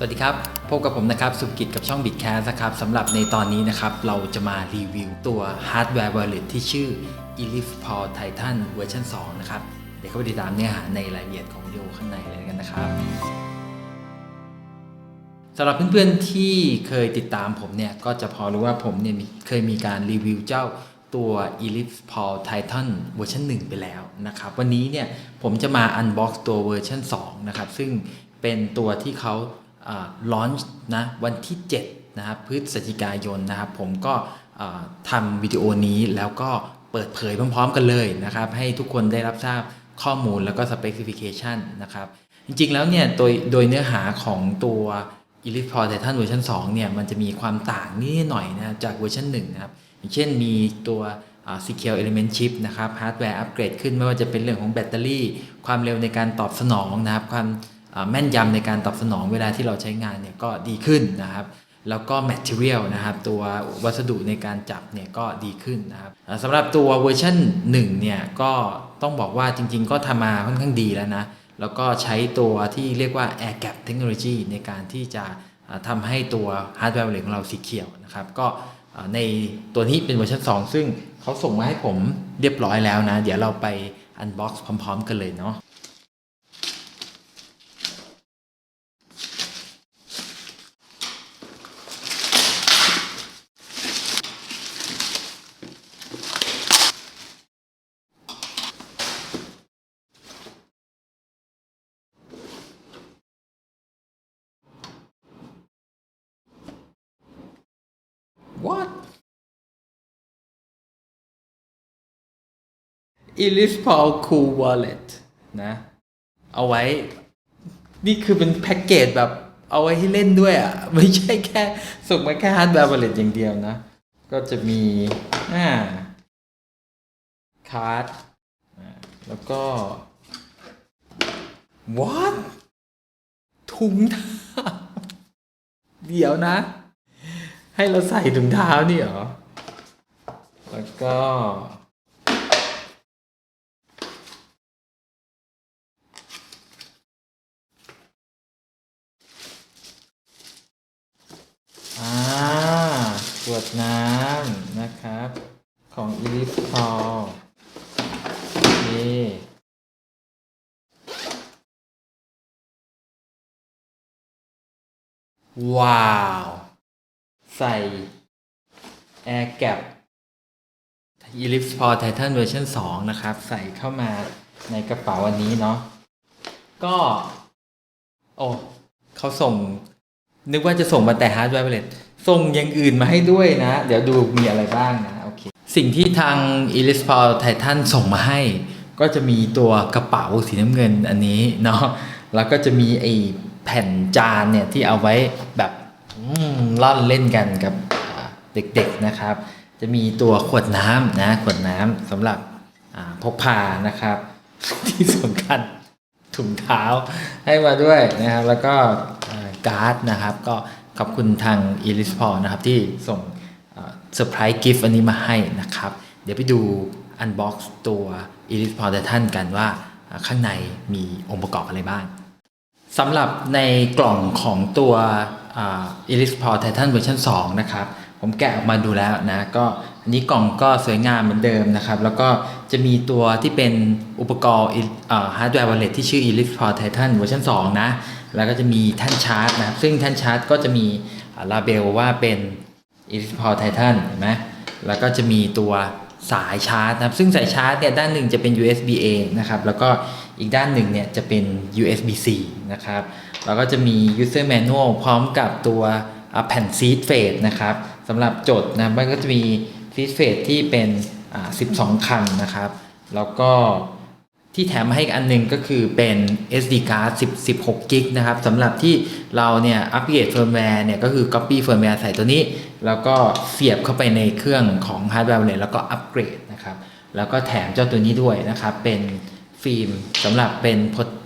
สวัสดีครับ พบกับผมนะครับ สุกิจกับช่อง Bitcast นะครับสำหรับในตอนนี้นะครับ เราจะมารีวิวตัว Hardware Wallet ที่ชื่อ Elif Paul Titan เวอร์ชัน2นะครับ เดี๋ยวเข้าไปติดตามเนื้อหาในรายละเอียดของวิดีโอข้างในเลยกันนะครับสำหรับเพื่อนๆที่เคยติดตามผมเนี่ย ก็จะพอรู้ว่าผมเนี่ยเคยมีการรีวิวเจ้าตัว Elif Paul Titan เวอร์ชัน1 ไปแล้วนะครับ วันนี้เนี่ยผมจะมา unbox ตัวเวอร์ชัน2นะครับซึ่งเป็นตัวที่เขา ลอนช์นะวันที่7นะครับพฤศจิกายนนะครับผมก็ทำวิดีโอนี้แล้วก็เปิดเผยพร้อมๆกันเลยนะครับให้ทุกคนได้รับทราบข้อมูลแล้วก็ specification นะครับจริงๆแล้วเนี่ยโดยโดยเนื้อหาของตัว Elite Pro Titan เวอร์ชัน2เนี่ยมันจะมีความต่างนิดหน่อยนะจากเวอร์ชัน1นะครับอย่างเช่นมีตัว Secure Element Chip นะครับฮาร์ดแวร์อัปเกรดขึ้นไม่ว่าจะเป็นเรื่องของแบตเตอรี่ ความเร็วในการตอบสนองนะครับความ แม่นยำในการตอบสนองเวลาที่เราใช้งานเนี่ยก็ดีขึ้นนะครับ แล้วก็ Material นะครับ ตัววัสดุในการจับเนี่ยก็ดีขึ้นนะครับสำหรับตัวเวอร์ชัน1เนี่ยก็ต้องบอกว่าจริง ๆ ก็ทำมาค่อนข้างดีแล้วนะ แล้วก็ใช้ตัวที่เรียกว่า Air Gap Technology ในการที่จะทำให้ตัวฮาร์ดแวร์เหลของเราสีเขียวนะครับ ก็ในตัวนี้เป็นเวอร์ชัน2 ซึ่งเขาส่งมาให้ผมเรียบร้อยแล้วนะ เดี๋ยวเราไป Unbox พร้อม ๆ กันเลยเนาะ What e l i s p a l Cool Wallet นะ เอาไว้ นี่คือเป็นแพ็กเกจแบบเอาไว้ให้เล่นด้วยอะ ไม่ใช่แค่ส่งมาแค่ฮาร์ดแวร์ wallet อย่างเดียวนะ ก็จะมีอ่าคาร์ดอ่าแล้วก็ what ถุงเท้าเดี๋ยวนะ ให้เราใส่ถุงเท้านี่เหรอ แล้วก็ อ่าขวดน้ำนะครับ ของ e l i f p a l นี่ว้าว ใส่ Air Gap e l i p s p o r Titan เวอร์ชัน2นะครับ ใส่เข้ามาในกระเป๋าอันนี้เนาะก็ โอ้เขาส่ง นึกว่าจะส่งมาแต่ฮาร์ดแวร์ wallet ส่งอย่างอื่นมาให้ด้วยนะ เดี๋ยวดูมีอะไรบ้างนะ โอเค สิ่งที่ทาง e l i s p a l Titan ส่งมาให้ ก็จะมีตัวกระเป๋าสีน้ำเงินอันนี้เนาะแล้วก็จะมีไอแผ่นจานเนี่ยที่เอาไว้แบบ ล่อนเล่นกันกับเด็กๆนะครับ จะมีตัวขวดน้ำนะขวดน้ำสำหรับพกพานะครับ ที่สำคัญถุงเท้าให้มาด้วยนะครับ แล้วก็การ์ดนะครับ ก็ขอบคุณทาง e l i s p o r นะครับ ที่ส่งเซอร์ไพรส์กิฟต์อันนี้มาให้นะครับ เดี๋ยวไปดู Unbox ตัว e l i s p o r แต่ท่านกันว่าข้างในมีองค์ประกอบอะไรบ้างสำหรับในกล่องของตัว อ่า e l i s p o r Titan เวอร์ชัน2นะครับ ผมแกะออกมาดูแล้วนะก็อันนี้กล่องก็สวยงามเหมือนเดิมนะครับ แล้วก็จะมีตัวที่เป็นอุปกรณ์ฮาร์ดแวร์ wallet ที่ชื่อ e l i s p o r Titan เวอร์ชัน2นะ แล้วก็จะมีแท่นชาร์จนะครับ ซึ่งแท่นชาร์จก็จะมีลาเบลว่าเป็น e l i s p o r Titan เห็นไหมแล้วก็จะมีตัวสายชาร์จนะครับ ซึ่งสายชาร์จเนี่ยด้านหนึ่งจะเป็น USB A นะครับ แล้วก็ อีกด้านหนึ่งเนี่ยจะเป็น USB C นะครับ แล้วก็จะมี user manual พร้อมกับตัวอ่าแผ่น seed fade นะครับสำหรับจดนะมันก็จะมี seed fade ที่เป็น12 คันนะครับ แล้วก็ที่แถมมาให้อันหนึงก็คือเป็น SD card 10 16กิกนะครับสำหรับที่เราเนี่ยอัปเกรดเฟิร์มแวร์เนี่ยก็คือ copy เฟิร์มแวร์ใส่ตัวนี้ แล้วก็เสียบเข้าไปในเครื่องของฮาร์ดแวร์เลยแล้วก็อัปเกรดนะครับ แล้วก็แถมเจ้าตัวนี้ด้วยนะครับเป็น ฟิล์มสำหรับเป็น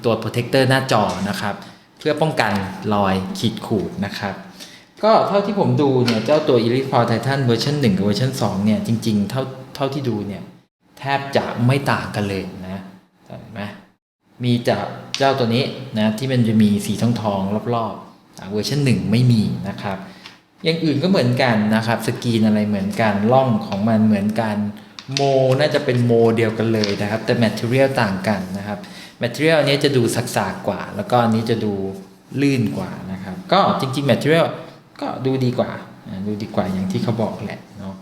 ตัวโปรเทคเตอร์หน้าจอนะครับ เพื่อป้องกันรอยขีดขูดนะครับก็เท่าที่ผมดูเนี่ยเจ้าตัว Elite Power Titan เวอร์ชัน1กับเวอร์ชัน2เนี่ยจริงๆเท่าเท่าที่ดูเนี่ยแทบจะไม่ต่างกันเลยนะเห็นไหมมีจากเจ้าตัวนี้นะที่มันจะมีสีทองทองๆรอบๆเวอร์ชัน1ไม่มีนะครับอย่างอื่นก็เหมือนกันนะครับสกรีนอะไรเหมือนกันล่องของมันเหมือนกัน โมน่าจะเป็นโมเดียวกันเลยนะครับ แต่ Material ต่างกันนะครับ Material อันนี้จะดูสักๆกว่า แล้วก็อันนี้จะดูลื่นกว่านะครับ ก็จริงๆ Material ก็ดูดีกว่าดูดีกว่าอย่างที่เขาบอกแหละเนาะ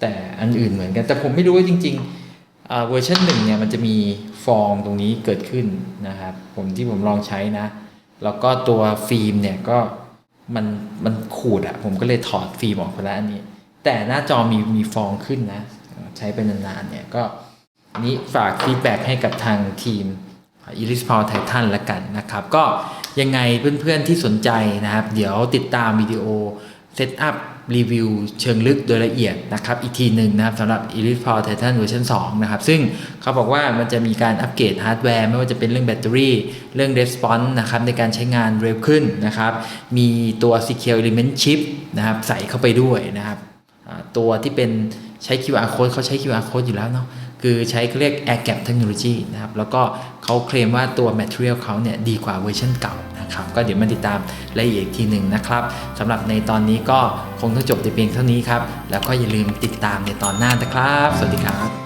แต่อันอื่นเหมือนกัน แต่ผมไม่รู้ว่าจริงๆเวอร์ชันหนึ่งเนี่ยมันจะมีฟองตรงนี้เกิดขึ้นนะครับ ผมที่ผมลองใช้นะ แล้วก็ตัวฟิล์มเนี่ยก็มันมันขูดอะผมก็เลยถอดฟิล์มออกไปแล้วอันนี้ แต่หน้าจอมีมีฟองขึ้นนะ ใช้ไปนานๆเนี่ยก็นี้ฝากฟีดแบ็ให้กับทางทีม i r i s p o w Titan ละกันนะครับ ก็ยังไงเพื่อนๆที่สนใจนะครับ เดี๋ยวติดตามวิดีโอเซตอัพรีวิวเชิงลึกโดยละเอียดนะครับ อีกทีหนึ่งนะครับสำหรับ i r i s p o w Titan เวอร์ชัน2นะครับ ซึ่งเขาบอกว่ามันจะมีการอัปเกรดฮาร์ดแวร์ไม่ว่าจะเป็นเรื่องแบตเตอรี่ เรื่อง response นะครับ ในการใช้งานเร็วขึ้นนะครับ มีตัว Secure Element Chip นะครับ ใส่เข้าไปด้วยนะครับ ตัวที่เป็น ใช้ QR code เขาใช้ QR code อยู่แล้วเนาะคือใช้เขาเรียก Air Gap Technology นะครับ แล้วก็เขาเคลมว่าตัว Material เขาเนี่ยดีกว่าเวอร์ชันเก่านะครับ ก็เดี๋ยวมาติดตามรายละเอียดอีกทีหนึ่งนะครับสำหรับในตอนนี้ก็คงต้องจบแต่เพียงเท่านี้ครับ แล้วก็อย่าลืมติดตามในตอนหน้านะครับ สวัสดีครับ